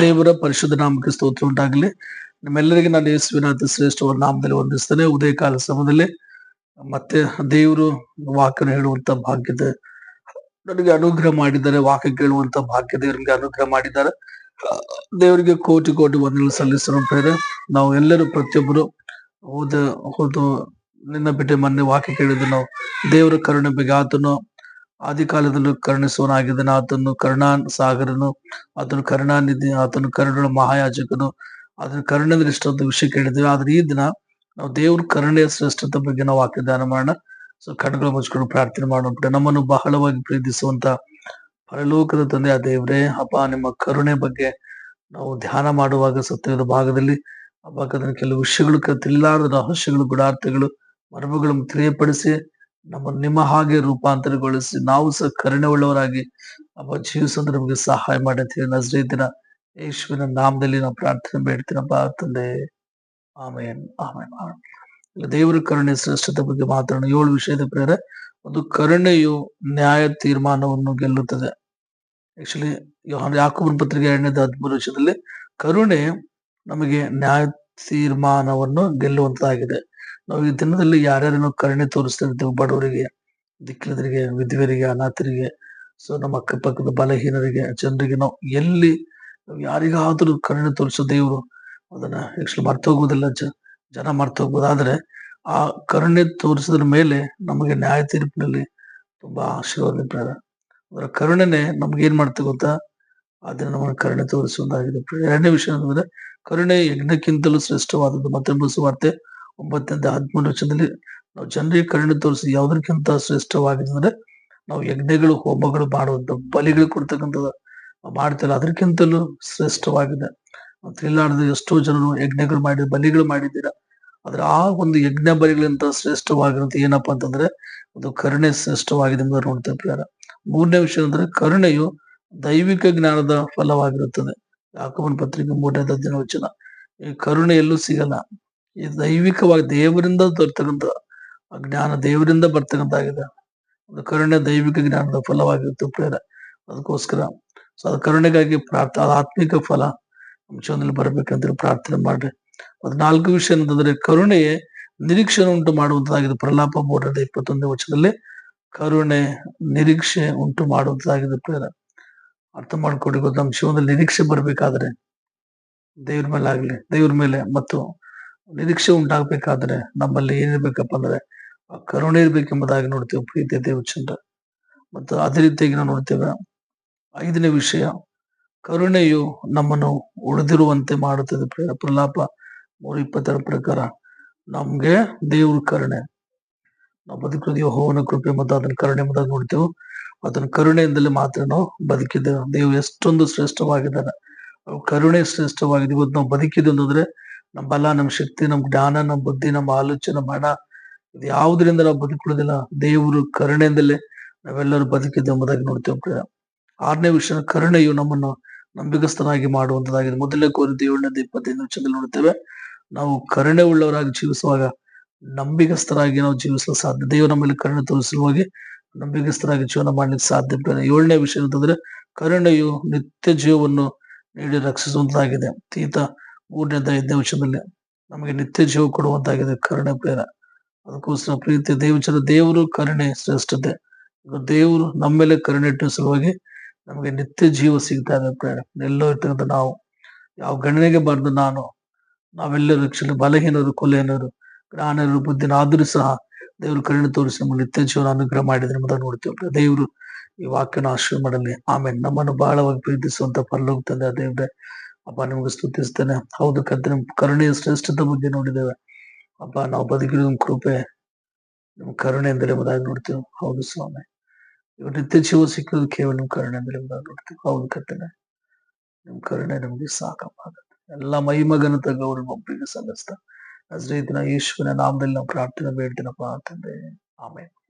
ದೇವರ ಪರಿಶುದ್ಧ ನಾಮಕ್ಕೆ ಸ್ತೋತ್ರ ಉಂಟಾಗಲಿ. ನಿಮ್ಮೆಲ್ಲರಿಗೆ ನಾನು ಯೇಸುವಿನ ಶ್ರೇಷ್ಠ ಶ್ರೇಷ್ಠವಾದ ನಾಮದಲ್ಲಿ ವಂದಿಸ್ತೇನೆ. ಉದಯ ಕಾಲ ಸಮಯದಲ್ಲಿ ಮತ್ತೆ ದೇವರು ವಾಕ್ಯನ ಹೇಳುವಂತ ಭಾಗ್ಯದ ನನಗೆ ಅನುಗ್ರಹ ಮಾಡಿದ್ದಾರೆ, ವಾಕ್ಯ ಕೇಳುವಂತ ಭಾಗ್ಯ ದೇವರಿಗೆ ಅನುಗ್ರಹ ಮಾಡಿದ್ದಾರೆ. ದೇವರಿಗೆ ಕೋಟಿ ಕೋಟಿ ವಂದನೆಗಳು ಸಲ್ಲಿಸಲು ಪ್ರೇರೆ ನಾವು ಎಲ್ಲರೂ ಪ್ರತಿಯೊಬ್ಬರು ಹೋದ ಹೋದ, ನಿನ್ನ ಬಿಟ್ಟೆ ಮೊನ್ನೆ ವಾಕ್ಯ ಕೇಳಿದ್ರು ನಾವು ದೇವರ ಕರುಣೆ ಬಗ್ಗೆ ಆತನು ಆದಿ ಕಾಲದಲ್ಲೂ ಕರುಣಿಸುವನಾಗಿದ್ದಾನೆ ಆತನು ಕರುಣಾ ಸಾಗರನು, ಆತನು ಕರುಣಾನಿಧಿ ಆತನು ಕರುಣ ಮಹಾಯಾಜಕನು. ಅದನ್ನ ಕರುಣೆಂದ್ರೆ ಇಷ್ಟೊಂದು ವಿಷಯ ಕೇಳಿದ್ದೇವೆ. ಆದ್ರೆ ಈ ದಿನ ನಾವು ದೇವ್ರ ಕರುಣೆಯ ಶ್ರೇಷ್ಠತೆ ಬಗ್ಗೆ ನಾವು ವಾಕ್ಯ ಧ್ಯಾನ ಮಾಡೋಣ. ಸೊ ಕಣ್ಗಳು ಮುಚ್ಕೊಂಡು ಪ್ರಾರ್ಥನೆ ಮಾಡೋಣ. ನಮ್ಮನ್ನು ಬಹಳವಾಗಿ ಪ್ರೀತಿಸುವಂತ ಪರಲೋಕದ ತಂದೆ ಆ ದೇವರೇ ಅಪ್ಪ ನಿಮ್ಮ ಕರುಣೆ ಬಗ್ಗೆ ನಾವು ಧ್ಯಾನ ಮಾಡುವಾಗ ಸತ್ಯದ ಭಾಗದಲ್ಲಿ ಅಪ್ಪ ಕೆಲವು ವಿಷಯಗಳು ತಿಳಿಲಾರದ ರಹಸ್ಯಗಳು, ಗುಡಾರ್ಥಗಳು, ಮರಮಗಳನ್ನು ತಿಳಿಯಪಡಿಸಿ ನಮ್ಮ ನಿಮ್ಮ ಹಾಗೆ ರೂಪಾಂತರಗೊಳಿಸಿ ನಾವು ಸಹ ಕರುಣೆ ಉಳ್ಳವರಾಗಿ ನಮ್ಮ ಜೀವಿಸಂದ್ರೆ ನಮಗೆ ಸಹಾಯ ಮಾಡಿ ಅಂತ ಹೇಳಿ ನಜರೇತಿನ ನಾಮದಲ್ಲಿ ನಾವು ಪ್ರಾರ್ಥನೆ ಬೇಡ್ತೀನಪ್ಪ ತಂದೆ. ಆಮೇನ್ ಆಮೇನ್ ಆಮೇನ್. ದೇವರ ಕರುಣೆ ಶ್ರೇಷ್ಠತೆ ಬಗ್ಗೆ ಮಾತಾಡೋಣ. ಏಳು ವಿಷಯದ ಪ್ರೇರೆ ಒಂದು ಕರುಣೆಯು ನ್ಯಾಯ ತೀರ್ಮಾನವನ್ನು ಗೆಲ್ಲುತ್ತದೆ. ಆಕ್ಚುಲಿ ಯಾಕೋಬನ ಪತ್ರಿಕೆ ಎರಡನೇದ ಹದಿಮೂರು ವರ್ಷದಲ್ಲಿ ಕರುಣೆ ನಮಗೆ ನ್ಯಾಯ ತೀರ್ಮಾನವನ್ನು ಗೆಲ್ಲುವಂತಾಗಿದೆ. ನಾವು ಈ ದಿನದಲ್ಲಿ ಯಾರ್ಯಾರನ್ನು ಕರುಣೆ ತೋರಿಸ್ತಾ ಇರ್ತೇವೆ ಬಡವರಿಗೆ ದಿಕ್ಕಿಲ್ಲದರಿಗೆ ವಿಧವೆಯರಿಗೆ, ಅನಾಥರಿಗೆ, ಸೊ ನಮ್ಮ ಅಕ್ಕಪಕ್ಕದ ಬಲಹೀನರಿಗೆ, ಜನರಿಗೆ ನಾವು ಎಲ್ಲಿ ಯಾರಿಗಾದ್ರೂ ಕರುಣೆ ತೋರಿಸೋ ದೇವರು ಅದನ್ನ ಆಕ್ಚುಲಿ ಮರ್ತ ಜ, ಜನ ಮರ್ತು ಆದ್ರೆ ಆ ಕರುಣೆ ತೋರಿಸಿದ್ರ ಮೇಲೆ ನಮಗೆ ನ್ಯಾಯ ತೀರ್ಪಿನಲ್ಲಿ ತುಂಬಾ ಆಶೀರ್ವಾದ ಪ್ರೇರ ಅದರ ಕರುಣೆನೆ ನಮ್ಗೆ ಏನ್ ಗೊತ್ತಾ? ಅದನ್ನ ನಮಗೆ ಕರುಣೆ ತೋರಿಸುವುದಾಗಿದೆ ಎರಡನೇ ವಿಷಯ ಅಂದ್ರೆ ಕರುಣೆ ಯಜ್ಞಕ್ಕಿಂತಲೂ ಶ್ರೇಷ್ಠವಾದದ್ದು. ಮತ್ತೆ ಸುವಾರ್ತೆ ಒಂಬತ್ತರಿಂದ ಹದಿಮೂರು ವರ್ಷದಲ್ಲಿ ನಾವು ಜನರಿಗೆ ಕರುಣೆ ತೋರಿಸಿ ಯಾವುದಕ್ಕಿಂತ ಶ್ರೇಷ್ಠವಾಗಿದೆ ಅಂದ್ರೆ ನಾವು ಯಜ್ಞಗಳು, ಹೋಮಗಳು ಮಾಡುವಂತ ಬಲಿಗಳು ಕೊಡ್ತಕ್ಕಂಥದ್ದು ನಾವು ಮಾಡ್ತಿಲ್ಲ. ಅದಕ್ಕಿಂತಲೂ ಶ್ರೇಷ್ಠವಾಗಿದೆ. ತಿಳಿಲಾರ್ದ ಎಷ್ಟೋ ಜನರು ಯಜ್ಞಗಳು ಮಾಡಿ, ಬಲಿಗಳು ಮಾಡಿದ್ದೀರಾ. ಆದ್ರೆ ಆ ಒಂದು ಯಜ್ಞ ಬಲಿಗಳಿಂತ ಶ್ರೇಷ್ಠವಾಗಿರುತ್ತೆ ಏನಪ್ಪಾ ಅಂತಂದ್ರೆ ಅದು ಕರುಣೆ ಶ್ರೇಷ್ಠವಾಗಿದೆ ಎಂದು ನೋಡ್ತಾ ಇದ್ದಾರೆ. ಮೂರನೇ ವಿಷಯ ಅಂದ್ರೆ ಕರುಣೆಯು ದೈವಿಕ ಜ್ಞಾನದ ಫಲವಾಗಿರುತ್ತದೆ. ಯಾಕವನ್ ಪತ್ರಿಕೆ ಮೂರನೇ ದಿನ ವಚನ. ಈ ಕರುಣೆ ಎಲ್ಲೂ ಸಿಗಲ್ಲ. ಈ ದೈವಿಕವಾಗಿ ದೇವರಿಂದ ತರ್ತಕ್ಕಂಥ ಜ್ಞಾನ ದೇವರಿಂದ ಬರ್ತಕ್ಕಂಥಾಗಿದೆ ಅದು ಕರುಣೆ ದೈವಿಕ ಜ್ಞಾನದ ಫಲವಾಗಿರುತ್ತೆ ಪ್ರೇರ ಅದಕ್ಕೋಸ್ಕರ ಸೊ ಅದು ಕರುಣೆಗಾಗಿ ಪ್ರಾರ್ಥ ಆತ್ಮಿಕ ಫಲ. ನಮ್ಮ ಜೀವನದಲ್ಲಿ ಬರ್ಬೇಕಂತ ಪ್ರಾರ್ಥನೆ ಮಾಡ್ರಿ. ನಾಲ್ಕು ವಿಷಯ ಅಂತಂದ್ರೆ ಕರುಣೆಯೇ ನಿರೀಕ್ಷೆ ಉಂಟು ಮಾಡುವಂತದಾಗಿದೆ ಪ್ರಲಾಪ ಮೂರರ ಇಪ್ಪತ್ತೊಂದನೇ ವರ್ಷದಲ್ಲಿ ಕರುಣೆ ನಿರೀಕ್ಷೆ ಉಂಟು ಮಾಡುವಂತದಾಗಿದೆ ಪ್ರೇರ ಅರ್ಥ ಮಾಡ್ಕೊಡಿ ಗೊತ್ತು, ನಮ್ಮ ಜೀವನದಲ್ಲಿ ನಿರೀಕ್ಷೆ ಬರ್ಬೇಕಾದ್ರೆ ದೇವ್ರ ಮೇಲೆ ಆಗ್ಲಿ, ದೇವ್ರ ಮೇಲೆ ಮತ್ತು ನಿರೀಕ್ಷೆ ಉಂಟಾಗಬೇಕಾದ್ರೆ ನಮ್ಮಲ್ಲಿ ಏನಿರ್ಬೇಕಪ್ಪ ಅಂದ್ರೆ, ಆ ಕರುಣೆ ಇರ್ಬೇಕೆಂಬುದಾಗಿ ನೋಡ್ತೇವೆ, ಪ್ರೀತಿ ದೇವಚಂದ್ರ ಮತ್ತು ಅದೇ ರೀತಿಯಾಗಿ ನಾವು ನೋಡ್ತೇವೆ, ಐದನೇ ವಿಷಯ, ಕರುಣೆಯು ನಮ್ಮನ್ನು ಉಳಿದಿರುವಂತೆ ಮಾಡುತ್ತದೆ. ಪ್ರಲಾಪ ಮೂರು ಇಪ್ಪತ್ತರ ಪ್ರಕಾರ, ನಮ್ಗೆ ದೇವ್ರ ಕರುಣೆ. ನಾವು ಬದುಕಿದ ಹೋವನ ಕೃಪೆ ಮತ್ತು ಅದನ್ನ ಕರುಣೆ ಮತ್ತು ನೋಡ್ತೇವೆ. ಅದನ್ನ ಕರುಣೆಯಿಂದಲೇ ಮಾತ್ರ ನಾವು ಬದುಕಿದ್ದೇವೆ. ದೇವ್ ಎಷ್ಟೊಂದು ಶ್ರೇಷ್ಠವಾಗಿದ್ದಾನೆ. ಕರುಣೆ ಶ್ರೇಷ್ಠವಾಗಿದೆ ಇವತ್ತು ನಾವು ಬದುಕಿದ್ದು ಅಂತಂದ್ರೆ ನಮ್ಮ ಬಲ ನಮ್ಮ ಶಕ್ತಿ ನಮ್ಮ ಜ್ಞಾನ ನಮ್ಮ ಬುದ್ಧಿ ನಮ್ಮ ಆಲೋಚನೆ ನಮ್ಮ ಹಣ ಇದು ಯಾವುದರಿಂದ ನಾವು ಬದುಕೊಳ್ಳೋದಿಲ್ಲ ದೇವರು ಕರುಣೆಯಿಂದಲೇ ನಾವೆಲ್ಲರೂ ಬದುಕಿದ್ದು ಎಂಬುದಾಗಿ ನೋಡ್ತೇವೆ. ಆರನೇ ವಿಷಯ ಕರುಣೆಯು ನಮ್ಮನ್ನು ನಂಬಿಕಸ್ಥನಾಗಿ ಮಾಡುವಂತದಾಗಿದೆ ಮೊದಲನೇ ಕೋರಿದ ಏಳನೇದು ಇಪ್ಪತ್ತೈದು ವಿಷಯದಲ್ಲಿ ನೋಡ್ತೇವೆ ನಾವು ಕರುಣೆ ಉಳ್ಳವರಾಗಿ ಜೀವಿಸುವಾಗ ನಂಬಿಕಸ್ಥರಾಗಿ ನಾವು ಜೀವಿಸಲು ಸಾಧ್ಯ ದೇವರು ನಮ್ಮಲ್ಲಿ ಕರುಣೆ ತೋರಿಸುವಾಗಿ ನಂಬಿಕಸ್ಥರಾಗಿ ಜೀವನ ಮಾಡಲಿಕ್ಕೆ ಸಾಧ್ಯ. ಏಳನೇ ವಿಷಯ ಅಂತಂದ್ರೆ ಕರುಣೆಯು ನಿತ್ಯ ಜೀವವನ್ನು ನೀಡಿ ರಕ್ಷಿಸುವಂತಾಗಿದೆ ತೀತ ಮೂರನೇದ ಐದನೇ ವರ್ಷದಲ್ಲಿ ನಮಗೆ ನಿತ್ಯ ಜೀವ ಕೊಡುವಂತಾಗಿದೆ, ಕರುಣೆ ಪ್ರೇರ ಅದಕ್ಕೋಸ್ಕರ ಪ್ರೀತಿ ದೇವಚರ ದೇವರು ಕರುಣೆ ಶ್ರೇಷ್ಠತೆ. ದೇವರು ನಮ್ಮ ಮೇಲೆ ಕರುಣೆ ಇಟ್ಟ ಸಲುವಾಗಿ ನಮಗೆ ನಿತ್ಯ ಜೀವ ಸಿಗ್ತಾ ಇದೆ ಪ್ರೇರ ಎಲ್ಲೋ ಇರ್ತಕ್ಕಂಥ ನಾವು, ಯಾವ ಗಣನೆಗೆ ಬಾರ್ದು ನಾನು, ನಾವೆಲ್ಲರೂ ರಕ್ಷಣೆ ಬಲಹೀನರು, ಕೊಲೆಹೀನರು ಜ್ಞಾನರು ಬುದ್ಧಿನ ಆದರೂ ಸಹ ದೇವರು ಕರುಣೆ ತೋರಿಸಿ ನಮ್ಮ ನಿತ್ಯ ಜೀವನ ಅನುಗ್ರಹ ಮಾಡಿದ್ರೆ ಅಂತ ನೋಡ್ತೇವೆ. ದೇವರು ಈ ವಾಕ್ಯನ ಆಶ್ರಯ ಮಾಡಲಿ. ಆಮೇಲೆ ನಮ್ಮನ್ನು ಬಹಳವಾಗಿ ಪ್ರೀತಿಸುವಂತ ಪರಲೋಕ ತಂದೆ ದೇವ್ರೆ. ಅಪ್ಪ ನಿಮ್ಗೆ ಸ್ತುತಿಸ್ತೇನೆ. ಹೌದು ಕತ್ತೆ ನಿಮ್ ಕರುಣೆಯ ಶ್ರೇಷ್ಠತೆ ಬಗ್ಗೆ ನೋಡಿದ್ದೇವೆ. ಅಪ್ಪ ನಾವು ಬದುಕಿರೋ ನಿಮ್ ಕೃಪೆ ನಿಮ್ ಕರುಣೆ ಎಂದರೆ ಎಂಬುದಾಗಿ ನೋಡ್ತೇವೆ. ಹೌದು ಸ್ವಾಮಿ. ಇವಾಗ ನಿತ್ಯ ಜೀವ ಸಿಕ್ಕೋದು ಕೇವಲ ನಿಮ್ ಕರುಣೆ ಎಂದರೆ ಎಂಬುದಾಗಿ ನೋಡ್ತೀವಿ. ಹೌದು ಕತ್ತನೆ ನಿಮ್ ಕರುಣೆ ನಮ್ಗೆ ಸಾಕಪ್ಪ ಎಲ್ಲ ಮೈಮಗನ ಗೌರವ ಒಬ್ಬರಿಗೆ ಸಲ್ಲಿಸ್ತಾ. ರೀತಿನ ಈಶ್ವರನ ನಾಮದಲ್ಲಿ ನಾವು ಪ್ರಾರ್ಥನೆ ಬೇಡ್ತೀನಪ್ಪ ಅಂತಂದ್ರೆ ಆಮೇಲೆ